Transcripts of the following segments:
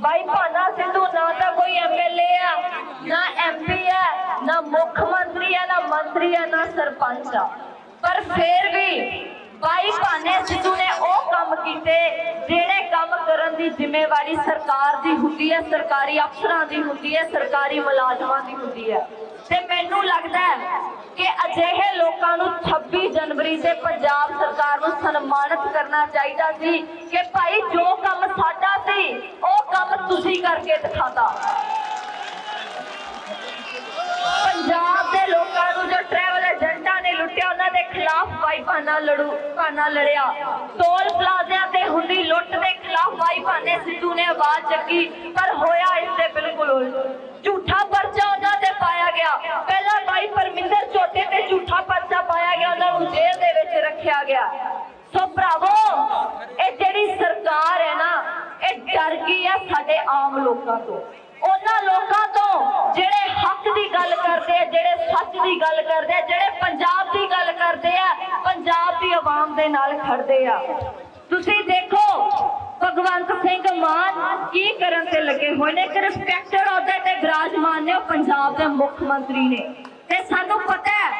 ਬਾਈ, ਭਾਨਾ ਸਿੱਧੂ ਨਾ ਤਾਂ ਕੋਈ ਐਮਐਲਏ ਆ, ਨਾ ਐਮਪੀ ਆ, ਨਾ ਮੁੱਖ ਮੰਤਰੀ ਆ, ਨਾ ਮੰਤਰੀ ਆ, ਨਾ ਸਰਪੰਚ ਆ। ਪਰ ਫੇਰ ਵੀ ਬਾਈ, ਭਾਨੇ ਸਿੱਧੂ ਨੇ ਉਹ ਕੰਮ ਕੀਤੇ ਜਿਹੜੇ ਕੰਮ ਕਰਨ ਦੀ ਜ਼ਿੰਮੇਵਾਰੀ ਸਰਕਾਰ ਦੀ ਹੁੰਦੀ ਹੈ, ਸਰਕਾਰੀ ਅਫਸਰਾਂ ਦੀ ਹੁੰਦੀ ਹੈ, ਸਰਕਾਰੀ ਮੁਲਾਜ਼ਮਾਂ ਦੀ ਹੁੰਦੀ ਹੈ। ਤੇ ਮੈਨੂੰ ਲੱਗਦਾ ਹੈ ਕਿ ਅਜਿਹੇ ਲੋਕਾਂ ਨੂੰ 26 ਜਨਵਰੀ ਤੇ ਪੰਜਾਬ ਸਰਕਾਰ ਨੂੰ ਸਨਮਾਨਿਤ ਕਰਨਾ ਚਾਹੀਦਾ ਸੀ ਕਿ ਭਾਈ, ਜੋ ਕੰਮ ਸਾਡਾ ਸੀ ਤੁਸੀਂ ਕਰਕੇ ਦਿਖਾਤਾ। ਪੰਜਾਬ ਦੇ ਲੋਕਾਂ ਨੂੰ ਜੋ ਟਰੈਵਲ ਏਜੰਟਾਂ ਨੇ ਲੁੱਟਿਆ, ਉਹਨਾਂ ਦੇ ਖਿਲਾਫ ਵਾਈ ਲੜੂ ਭਾਨਾ ਲੜਿਆ? ਟੋਲ ਪਲਾਜ਼ਿਆਂ ਤੇ ਹੁੰਦੀ ਲੁੱਟ ਦੇ ਖਿਲਾਫ ਵਾਈ ਸਿੱਧੂ ਨੇ ਆਵਾਜ਼ ਚੱਕੀ, ਪਰ ਹੋਇਆ ਇਸ ਦੇ ਬਿਲਕੁਲ ਉਲਟ। ਝੂਠਾ ਪਰਚਾ ਉਹਨਾਂ ਤੇ ਪਾਇਆ ਗਿਆ। ਪਹਿਲਾਂ ਭਾਈ ਪਰਮਿੰਦਰ ਚੋਟੇ ਤੇ ਝੂਠਾ ਪਰਚਾ ਪਾਇਆ ਗਿਆ, ਉਹਨਾਂ ਨੂੰ ਜੇਲ੍ਹ ਦੇ ਵਿੱਚ ਰੱਖਿਆ ਗਿਆ ਸੋ ਭਰਾਵੋ ਇਹ ਜਿਹੜੀ ਸਰਕਾਰ ਹੈ ਨਾ ਇਹ ਡਰ ਗਈ ਹੈ ਸਾਡੇ ਆਮ ਲੋਕਾਂ ਤੋਂ। ਉਹਨਾਂ ਲੋਕਾਂ ਤੋਂ ਜਿਹੜੇ ਹੱਕ ਦੀ ਗੱਲ ਕਰਦੇ ਆ, ਜਿਹੜੇ ਸੱਚ ਦੀ ਗੱਲ ਕਰਦੇ ਆ, ਜਿਹੜੇ ਪੰਜਾਬ ਦੀ ਗੱਲ ਕਰਦੇ ਆ, ਪੰਜਾਬ ਦੀ ਆਵਾਮ ਦੇ ਨਾਲ ਖੜਦੇ ਆ। ਤੁਸੀਂ ਦੇਖੋ, ਭਗਵੰਤ ਸਿੰਘ ਮਾਨ ਕੀ ਕਰਨ ਤੇ ਲੱਗੇ ਹੋਏ ਨੇ? ਇੱਕ ਰਿਸਪੈਕਟਡ ਅਹੁਦੇ ਤੇ ਵਿਰਾਜਮਾਨ ਨੇ, ਉਹ ਪੰਜਾਬ ਦੇ ਮੁੱਖ ਮੰਤਰੀ ਨੇ। ਤੇ ਸਾਨੂੰ ਪਤਾ ਹੈ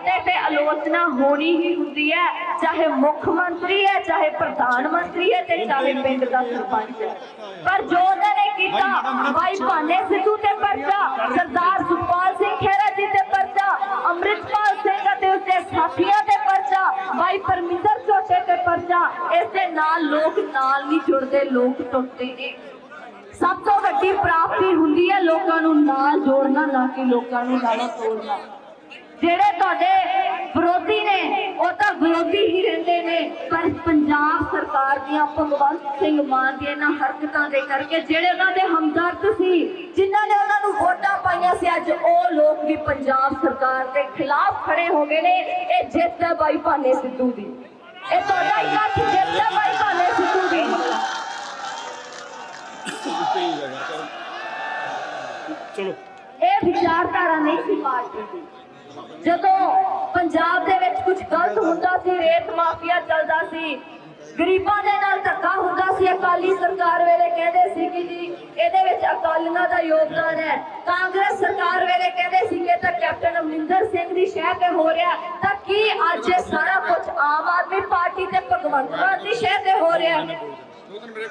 ਅਹੁਦੇ ਤੇ ਆਲੋਚਨਾ ਹੋਣੀ ਹੀ ਹੁੰਦੀ ਹੈ ਚਾਹੇ ਮੁੱਖ ਮੰਤਰੀ ਹੈ ਚਾਹੇ ਪ੍ਰਧਾਨ ਮੰਤਰੀ ਹੈ ਤੇ ਚਾਹੇ ਪਿੰਡ ਦਾ ਸਰਪੰਚ ਹੈ। ਪਰ ਜੋ ਉਹਨਾਂ ਨੇ ਕੀਤਾ ਭਾਈ ਭਾਨੇ ਸਿੱਧੂ ਤੇ ਪਰਚਾ ਸਰਦਾਰ ਸੁਖਪਾਲ ਸਿੰਘ ਖਹਿਰਾ ਜੀ ਤੇ ਪਰਚਾ ਅੰਮ੍ਰਿਤਪਾਲ ਸਿੰਘ ਅਤੇ ਉਸਦੇ ਸਾਥੀਆਂ ਤੇ ਪਰਚਾ ਭਾਈ ਪਰਮਿੰਦਰ ਝੋਟੇ ਤੇ ਪਰਚਾ ਇਸ ਦੇ ਨਾਲ ਲੋਕ ਨਾਲ ਨਹੀਂ ਜੁੜਦੇ ਲੋਕ ਟੁੱਟਦੇ ਨੇ। ਸਭ ਤੋਂ ਵੱਡੀ ਪ੍ਰਾਪਤੀ ਹੁੰਦੀ ਹੈ ਲੋਕਾਂ ਨੂੰ ਨਾਲ ਜੋੜਨਾ ਨਾ ਕਿ ਲੋਕਾਂ ਨੂੰ ਨਾਲੋਂ ਤੋੜਨਾ। ਜਿਹੜੇ ਤੁਹਾਡੇ ਵਿਰੋਧੀ ਨੇ ਉਹ ਤਾਂ ਵਿਰੋਧੀ ਹੀ ਰਹਿੰਦੇ ਨੇ। ਪਰ ਪੰਜਾਬ ਸਰਕਾਰ ਦੀਆਂ ਭਗਵੰਤ ਸਿੰਘ ਮਾਨ ਦੀਆਂ ਇਹਨਾਂ ਹਰਕਤਾਂ ਦੇ ਕਰਕੇ ਜਿਹੜੇ ਉਹਨਾਂ ਦੇ ਹਮਦਰਦ ਸੀ ਜਿਨ੍ਹਾਂ ਨੇ ਉਹਨਾਂ ਨੂੰ ਵੋਟਾਂ ਪਾਈਆਂ ਸੀ ਅੱਜ ਉਹ ਲੋਕ ਵੀ ਪੰਜਾਬ ਸਰਕਾਰ ਦੇ ਖਿਲਾਫ ਖੜੇ ਹੋ ਗਏ ਨੇ। ਇਹ ਜਿੱਤ ਹੈ ਬਾਈ ਭਾਨੇ ਸਿੱਧੂ ਦੀ। ਇਹ ਤੁਹਾਡਾ ਇਕੱਠ ਜਿੱਤ ਹੈ ਬਾਈ ਭਾਨੇ ਸਿੱਧੂ ਦੀ। ਚਲੋ। ਇਹ ਵਿਚਾਰਧਾਰਾ ਨਹੀਂ ਸੀ ਪਾਰਟੀ ਦੀ। ਜਦੋਂ ਪੰਜਾਬ ਦੇ ਵਿੱਚ ਕੁਝ ਗਲਤ ਹੁੰਦਾ ਸੀ, ਰੇਤ ਮਾਫੀਆ ਚੱਲਦਾ ਸੀ, ਗਰੀਬਾਂ ਦੇ ਨਾਲ ਧੱਕਾ ਹੁੰਦਾ ਸੀ, ਅਕਾਲੀ ਸਰਕਾਰ ਵੇਲੇ ਕਹਿੰਦੇ ਸੀ ਕਿ ਜੀ, ਇਹਦੇ ਵਿੱਚ ਅਕਾਲੀਆਂ ਦਾ ਯੋਗਦਾਨ ਹੈ। ਕਾਂਗਰਸ ਸਰਕਾਰ ਵੇਲੇ ਕਹਿੰਦੇ ਸੀ ਕਿ ਤਾਂ ਕੈਪਟਨ ਅਮਰਿੰਦਰ ਸਿੰਘ ਦੀ ਸ਼ਹਿ ਤੇ ਹੋ ਰਿਹਾ ਤਾਂ ਕੀ ਅੱਜ ਇਹ ਸਾਰਾ ਕੁਝ ਆਮ ਆਦਮੀ ਪਾਰਟੀ ਤੇ ਭਗਵੰਤ ਮਾਨ ਦੀ ਸ਼ਹਿ ਤੇ ਹੋ ਰਿਹਾ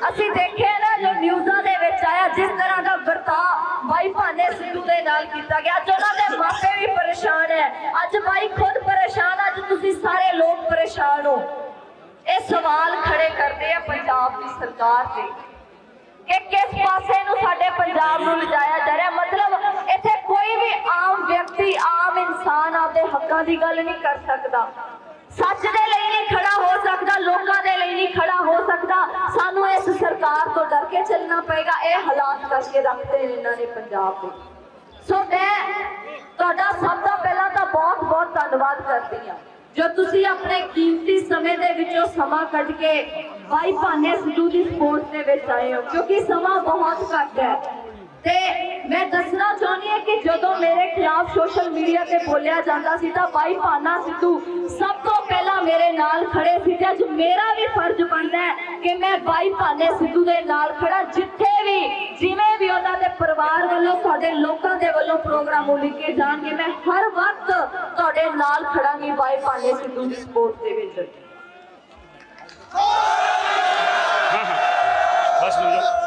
ਅਸੀਂ ਦੇਖਿਆ ਨਾ, ਜੋ ਨਿਊਜ਼ਾਂ ਦੇ ਵਿੱਚ ਆਇਆ, ਜਿਸ ਤਰ੍ਹਾਂ ਦਾ ਵਰਤਾਅ ਬਾਈ ਭਾਨੇ ਸਿੰਘ ਦੇ ਨਾਲ ਕੀਤਾ ਗਿਆ ਅੱਜ ਅੱਜ ਬਾਈ ਖੁਦ ਪਰੇਸ਼ਾਨ ਅੱਜ ਤੁਸੀਂ ਸਾਰੇ ਲੋਕ ਪਰੇਸ਼ਾਨ ਹੋ। ਇਹ ਸਵਾਲ ਖੜੇ ਕਰਦੇ ਆ ਪੰਜਾਬ ਦੀ ਸਰਕਾਰ ਤੇ ਕਿ ਕਿਸ ਪਾਸੇ ਨੂੰ ਸਾਡੇ ਪੰਜਾਬ ਨੂੰ ਲਿਜਾਇਆ ਜਾ ਰਿਹਾ? ਮਤਲਬ ਇੱਥੇ ਕੋਈ ਵੀ ਆਮ ਵਿਅਕਤੀ, ਆਮ ਇਨਸਾਨ ਆਪਦੇ ਹੱਕਾਂ ਦੀ ਗੱਲ ਨਹੀਂ ਕਰ ਸਕਦਾ। ਸੱਚ ਦੇ ਲਈ ਨਹੀਂ ਖੜਾ ਹੋ ਸਕਦਾ, ਲੋਕਾਂ ਦੇ ਲਈ ਨਹੀਂ ਖੜਾ ਹੋ ਸਕਦਾ। ਸਾਨੂੰ ਇਸ ਸਰਕਾਰ ਤੋਂ ਡਰ ਕੇ ਚੱਲਣਾ ਪਏਗਾ, ਇਹ ਹਾਲਾਤ ਕਰਕੇ ਰੱਖਦੇ ਨੇ ਇਹਨਾਂ ਨੇ ਪੰਜਾਬ ਦੇ। ਸੋ ਮੈਂ ਤੁਹਾਡਾ ਸਭ ਤੋਂ ਪਹਿਲਾਂ ਬਹੁਤ ਬਹੁਤ ਧੰਨਵਾਦ ਕਰਦੀ ਹਾਂ। ਜੋ ਤੁਸੀਂ ਆਪਣੇ ਕੀਮਤੀ ਸਮੇਂ ਦੇ ਵਿੱਚੋਂ ਸਮਾਂ ਕੱਢ ਕੇ ਬਾਈ ਭਾਨੇ ਸਿੱਧੂ ਦੀ ਸਪੋਰਟ ਦੇ ਵਿੱਚ ਆਏ ਹੋ, ਕਿਉਂਕਿ ਸਮਾਂ ਬਹੁਤ ਘੱਟ ਹੈ। ਤੇ ਮੈਂ ਦੱਸਣਾ ਚਾਹੁੰਦੀ ਹਾਂ ਕਿ ਜਦੋਂ ਮੇਰੇ ਖਿਲਾਫ ਸੋਸ਼ਲ ਮੀਡੀਆ ਤੇ ਬੋਲਿਆ ਜਾਂਦਾ ਸੀ ਤਾਂ ਬਾਈ ਭਾਨਾ ਸਿੱਧੂ ਸਭ ਤੋਂ ਪਹਿਲਾਂ ਮੇਰੇ ਨਾਲ ਖੜੇ ਸੀ ਤੇ ਅੱਜ ਮੇਰਾ ਵੀ ਫਰਜ਼ ਬਣਦਾ ਹੈ ਕਿ ਮੈਂ ਬਾਈ ਭਾਨੇ ਸਿੱਧੂ ਦੇ ਨਾਲ ਖੜਾ ਜਿੱਥੇ ਵੀ ਜਿਵੇਂ ਵੀ ਉਹਨਾਂ ਦੇ ਪਰਿਵਾਰ ਵੱਲੋਂ ਤੁਹਾਡੇ ਲੋਕਾਂ ਦੇ ਵੱਲੋਂ ਪ੍ਰੋਗਰਾਮ ਉਲੀਕੇ ਜਾਣਗੇ। ਮੈਂ ਹਰ ਵਕਤ ਤੁਹਾਡੇ ਨਾਲ ਖੜਾਂਗੀ ਬਾਈ ਭਾਨੇ ਸਿੱਧੂ ਦੀ ਸਪੋਰਟ ਦੇ ਵਿੱਚ।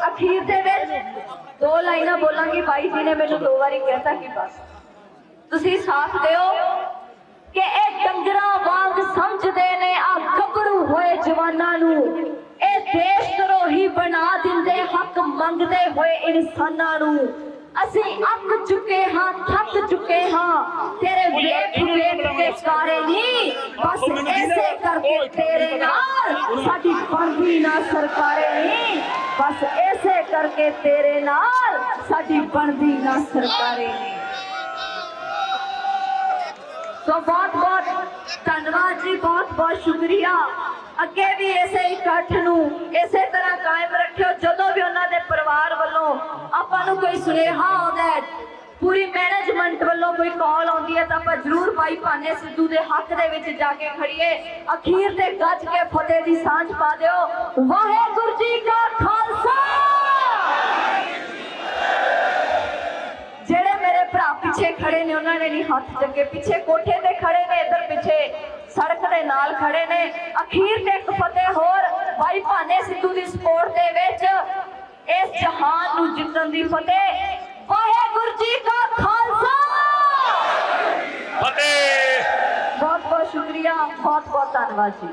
ਅਖੀਰ ਦੇ ਵਿੱਚ ਦੋ ਲਾਈਨਾਂ ਬੋਲਾਂਗੀ। ਬਾਈ ਜੀ ਨੇ ਮੈਨੂੰ ਦੋ ਵਾਰੀ ਕਹਿਤਾ ਕਿ ਬਸ। ਤੁਸੀਂ ਸਾਥ ਦਿਓ। ਕਿ ਇਹ ਡੰਗਰਾਂ ਵਾਂਗ ਸਮਝਦੇ ਨੇ ਆ ਗੱਭਰੂ ਹੋਏ ਜਵਾਨਾਂ ਨੂੰ। ਇਹ ਦੇਸ਼ ਧਰੋਹੀ ਬਣਾ ਦਿੰਦੇ ਹੱਕ ਮੰਗਦੇ ਹੋਏ ਇਨਸਾਨਾਂ ਨੂੰ। ਅਸੀਂ ਅੱਕ ਚੁੱਕੇ ਹਾਂ ਥੱਕ ਚੁੱਕੇ ਹਾਂ। ਤੇਰੇ ਵੇਖ ਵੇਖ ਕੇ ਸਾਰੇ ਨਹੀਂ ਬਸ ਐਸੇ ਕਰਕੇ ਤੇਰੇ ਨਾਲ ਸਾਡੀ ਬਣਦੀ ਨਾ ਸਰਕਾਰੇ ਨਹੀਂ ਬਸ ਐਸੇ ਕਰਕੇ ਤੇਰੇ ਨਾਲ ਸਾਡੀ ਬਣਦੀ ਨਾ ਸਰਕਾਰੇ ਨਹੀਂ। ਸੋ ਬਹੁਤ ਬਹੁਤ ਧੰਨਵਾਦ ਜੀ, ਬਹੁਤ ਬਹੁਤ ਸ਼ੁਕਰੀਆ। ਅੱਗੇ ਵੀ ਇਸੇ ਇਕੱਠ ਨੂੰ ਇਸੇ ਤਰ੍ਹਾਂ ਕਾਇਮ ਰੱਖਿਓ, ਜਦੋਂ ਵੀ ਉਹਨਾਂ ਦੇ ਪਰਿਵਾਰ ਵੱਲੋਂ ਆਪਾਂ ਨੂੰ ਕੋਈ ਸੁਨੇਹਾ ਆਉਂਦਾ ਹੈ, ਪੂਰੀ ਮੈਨੇਜਮੈਂਟ ਵੱਲੋਂ ਕੋਈ ਕਾਲ ਆਉਂਦੀ ਹੈ ਤਾਂ ਆਪਾਂ ਜ਼ਰੂਰ ਭਾਈ ਭਾਨੇ ਸਿੱਧੂ ਦੇ ਹੱਕ ਦੇ ਵਿੱਚ ਜਾ ਕੇ ਖੜੀਏ ਅਖੀਰ ਤੇ ਗੱਜ ਕੇ ਫਤਿਹ ਦੀ ਸਾਂਝ ਪਾ ਦਿਓ। ਵਾਹਿਗੁਰੂ ਜੀ ਕਾ ਖਾਲਸਾ! ਉਹਨਾਂ ਨੇ ਨਹੀਂ ਹੱਥ ਚੱਕੇ ਪਿੱਛੇ ਕੋਠੇ ਤੇ ਖੜੇ ਨੇ ਇੱਧਰ ਪਿੱਛੇ ਸੜਕ ਦੇ ਨਾਲ ਖੜੇ ਨੇ। ਅਖੀਰ ਤੇ ਇੱਕ ਫਤਿਹ ਹੋਰ ਭਾਈ ਭਾਨੇ ਸਿੱਧੂ ਦੀ ਸਪੋਰਟ ਦੇ ਵਿੱਚ ਇਸ ਜਹਾਨ ਨੂੰ ਜਿੱਤਣ ਦੀ ਫਤਿਹ। ਵਾਹਿਗੁਰੂ ਜੀ ਕਾ ਖਾਲਸਾ! ਫਤਿਹ! ਬਹੁਤ ਬਹੁਤ ਸ਼ੁਕਰੀਆ ਬਹੁਤ ਬਹੁਤ ਧੰਨਵਾਦ ਜੀ।